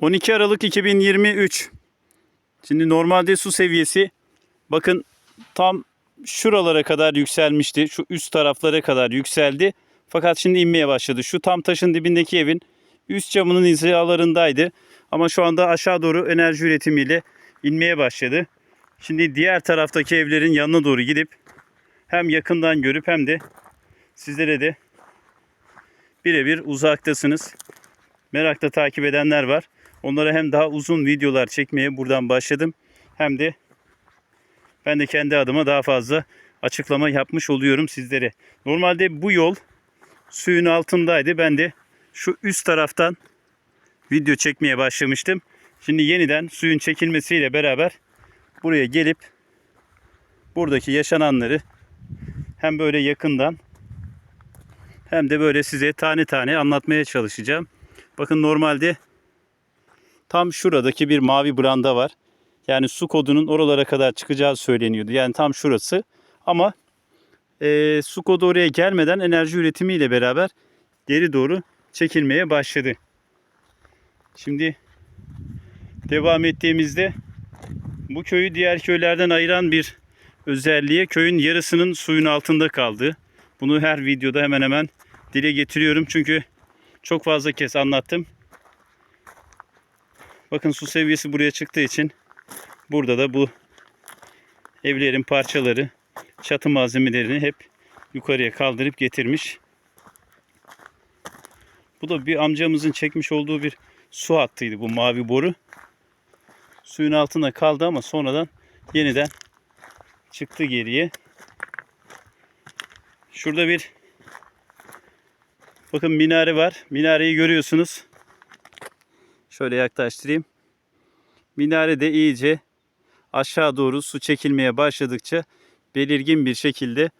12 Aralık 2023. Şimdi normalde su seviyesi bakın tam şuralara kadar yükselmişti. Şu üst taraflara kadar yükseldi. Fakat şimdi inmeye başladı. Şu tam taşın dibindeki evin üst camının hizalarındaydı. Ama şu anda aşağı doğru enerji üretimiyle inmeye başladı. Şimdi diğer taraftaki evlerin yanına doğru gidip hem yakından görüp hem de sizlere de birebir uzaktasınız. Merakla takip edenler var. Onlara hem daha uzun videolar çekmeye buradan başladım. Hem de ben de kendi adıma daha fazla açıklama yapmış oluyorum sizlere. Normalde bu yol suyun altındaydı. Ben de şu üst taraftan video çekmeye başlamıştım. Şimdi yeniden suyun çekilmesiyle beraber buraya gelip buradaki yaşananları hem böyle yakından hem de böyle size tane tane anlatmaya çalışacağım. Bakın normalde tam şuradaki bir mavi branda var. Yani su kodunun oralara kadar çıkacağı söyleniyordu. Yani tam şurası. Ama e, su kodu oraya gelmeden enerji üretimiyle beraber geri doğru çekilmeye başladı. Şimdi devam ettiğimizde bu köyü diğer köylerden ayıran bir özelliğe köyün yarısının suyun altında kaldığı. Bunu her videoda hemen hemen dile getiriyorum. Çünkü çok fazla kez anlattım. Bakın su seviyesi buraya çıktığı için burada da bu evlerin parçaları, çatı malzemelerini hep yukarıya kaldırıp getirmiş. Bu da bir amcamızın çekmiş olduğu bir su hattıydı bu mavi boru. Suyun altında kaldı ama sonradan yeniden çıktı geriye. Şurada bir bakın minare var. Minareyi görüyorsunuz. Şöyle yaklaştırayım. Minare de iyice aşağı doğru su çekilmeye başladıkça belirgin bir şekilde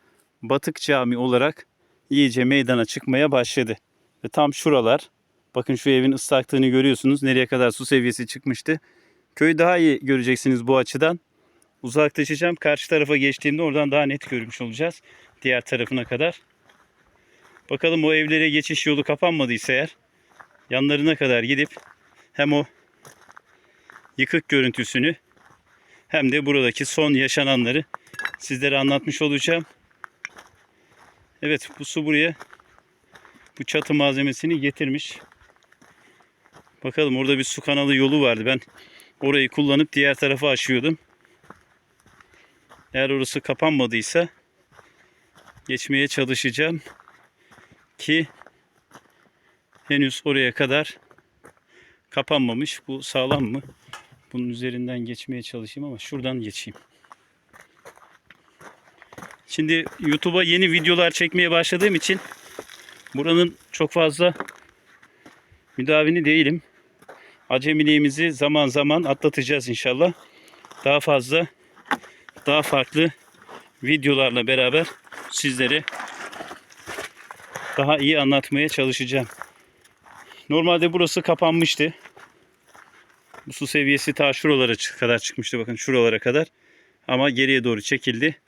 batık cami olarak iyice meydana çıkmaya başladı. Ve tam şuralar bakın şu evin ıslaklığını görüyorsunuz. Nereye kadar su seviyesi çıkmıştı. Köyü daha iyi göreceksiniz bu açıdan. Uzaklaşacağım. Karşı tarafa geçtiğimde oradan daha net görmüş olacağız. Diğer tarafına kadar. Bakalım o evlere geçiş yolu kapanmadıysa eğer yanlarına kadar gidip hem o yıkık görüntüsünü hem de buradaki son yaşananları sizlere anlatmış olacağım. Evet bu su buraya bu çatı malzemesini getirmiş. Bakalım orada bir su kanalı yolu vardı. Ben orayı kullanıp diğer tarafa aşıyordum. Eğer orası kapanmadıysa geçmeye çalışacağım ki henüz oraya kadar kapanmamış. Bu sağlam mı? Bunun üzerinden geçmeye çalışayım ama şuradan geçeyim. Şimdi YouTube'a yeni videolar çekmeye başladığım için buranın çok fazla müdavini değilim. Acemiliğimizi zaman zaman atlatacağız inşallah. Daha fazla, daha farklı videolarla beraber sizlere daha iyi anlatmaya çalışacağım. Normalde burası kapanmıştı. Bu su seviyesi ta şuralara kadar çıkmıştı. Bakın şuralara kadar. Ama geriye doğru çekildi.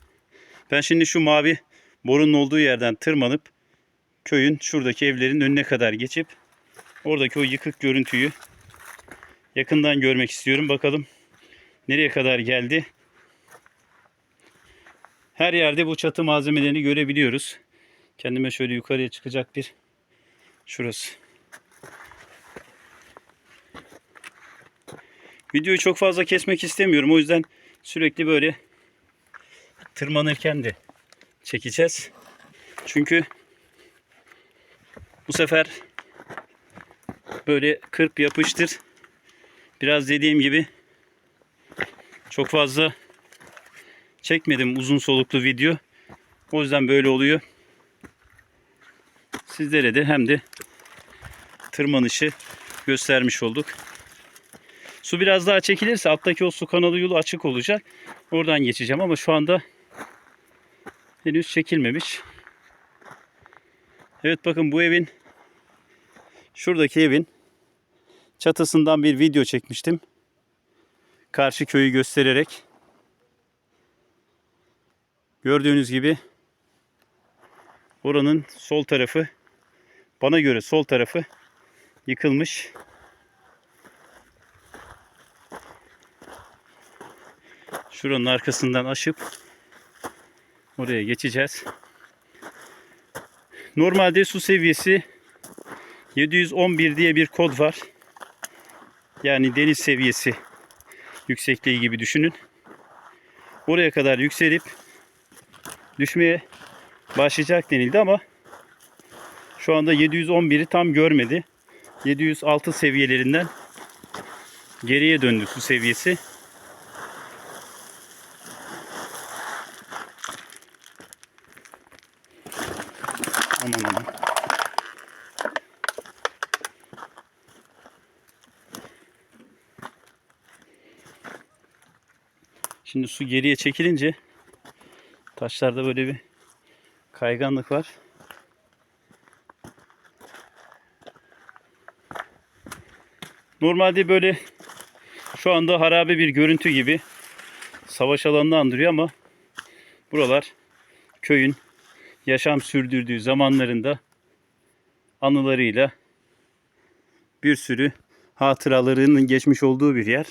Ben şimdi şu mavi borunun olduğu yerden tırmanıp köyün şuradaki evlerin önüne kadar geçip oradaki o yıkık görüntüyü yakından görmek istiyorum. Bakalım nereye kadar geldi. Her yerde bu çatı malzemelerini görebiliyoruz. Kendime şöyle yukarıya çıkacak bir şurası. Videoyu çok fazla kesmek istemiyorum. O yüzden sürekli böyle tırmanırken de çekeceğiz. Çünkü bu sefer böyle kırp yapıştır. Biraz dediğim gibi çok fazla çekmedim uzun soluklu video. O yüzden böyle oluyor. Sizlere de hem de tırmanışı göstermiş olduk. Su biraz daha çekilirse alttaki o su kanalı yolu açık olacak. Oradan geçeceğim ama şu anda henüz çekilmemiş. Evet bakın bu evin şuradaki evin çatısından bir video çekmiştim. Karşı köyü göstererek. Gördüğünüz gibi oranın sol tarafı bana göre sol tarafı yıkılmış. Şuranın arkasından aşıp oraya geçeceğiz. Normalde su seviyesi 711 diye bir kod var. Yani deniz seviyesi yüksekliği gibi düşünün. Oraya kadar yükselip düşmeye başlayacak denildi ama şu anda 711'i tam görmedi. 706 seviyelerinden geriye döndü su seviyesi. Aman aman. Şimdi su geriye çekilince taşlarda böyle bir kayganlık var. Normalde böyle şu anda harabe bir görüntü gibi savaş alanını andırıyor ama buralar köyün yaşam sürdürdüğü zamanlarında anılarıyla bir sürü hatıralarının geçmiş olduğu bir yer.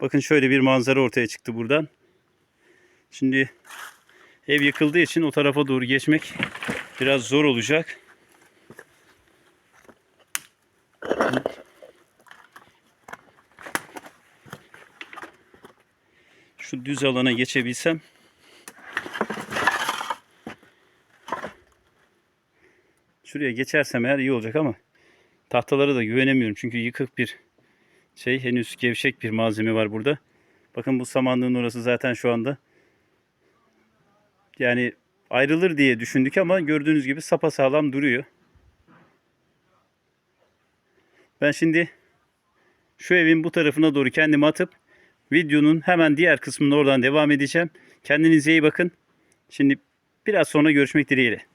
Bakın şöyle bir manzara ortaya çıktı buradan. Şimdi ev yıkıldığı için o tarafa doğru geçmek biraz zor olacak. Şu düz alana geçebilsem Şuraya geçersem eğer iyi olacak ama tahtalara da güvenemiyorum. Çünkü yıkık bir şey henüz gevşek bir malzeme var burada. Bakın bu samanlığın orası zaten şu anda yani ayrılır diye düşündük ama gördüğünüz gibi sapasağlam duruyor. Ben şimdi şu evin bu tarafına doğru kendimi atıp videonun hemen diğer kısmını oradan devam edeceğim. Kendinize iyi bakın. Şimdi biraz sonra görüşmek dileğiyle.